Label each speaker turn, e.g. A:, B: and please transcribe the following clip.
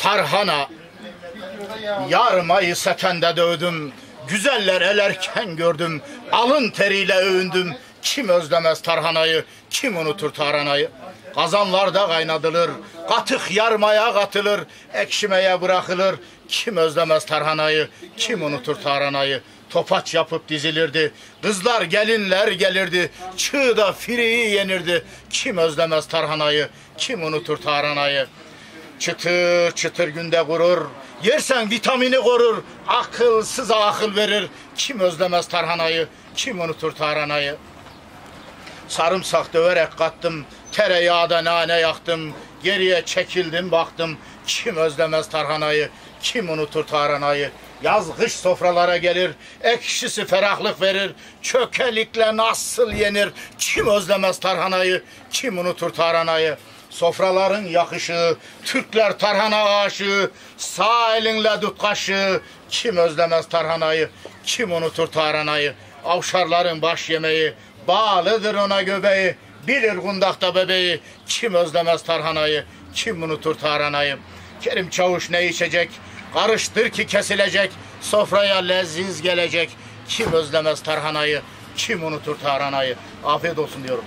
A: Tarhana. Yarmayı setende dövdüm Güzeller elerken gördüm. Alın teriyle övündüm. Kim özlemez tarhanayı Kim unutur tarhanayı Kazanlarda kaynadılır Katık yarmaya katılır Ekşimeye bırakılır. Kim özlemez tarhanayı Kim unutur tarhanayı Topaç yapıp dizilirdi Kızlar gelinler gelirdi. Çığda firiyi yenirdi. Kim özlemez tarhanayı Kim unutur tarhanayı Çıtır çıtır günde kurur. Yersen vitamini korur. Akılsıza akıl verir. Kim özlemez tarhanayı? Kim unutur tarhanayı? Sarımsak döverek kattım. Tereyağda nane yaktım. Geriye çekildim baktım. Kim özlemez tarhanayı? Kim unutur tarhanayı? Yaz kış sofralara gelir. Ekşisi ferahlık verir. Çökelikle nasıl yenir? Kim özlemez tarhanayı? Kim unutur tarhanayı? Sofraların yakışı, Türkler tarhana aşığı, sağ elinle tut. Kim özlemez tarhanayı, kim unutur tarhanayı? Avşarların baş yemeği, bağlıdır ona göbeği. Bilir kundakta bebeği, kim özlemez tarhanayı, kim unutur tarhanayı? Kerim Çavuş ne içecek, karıştır ki kesilecek, sofraya leziz gelecek. Kim özlemez tarhanayı, kim unutur tarhanayı? Afiyet olsun diyorum.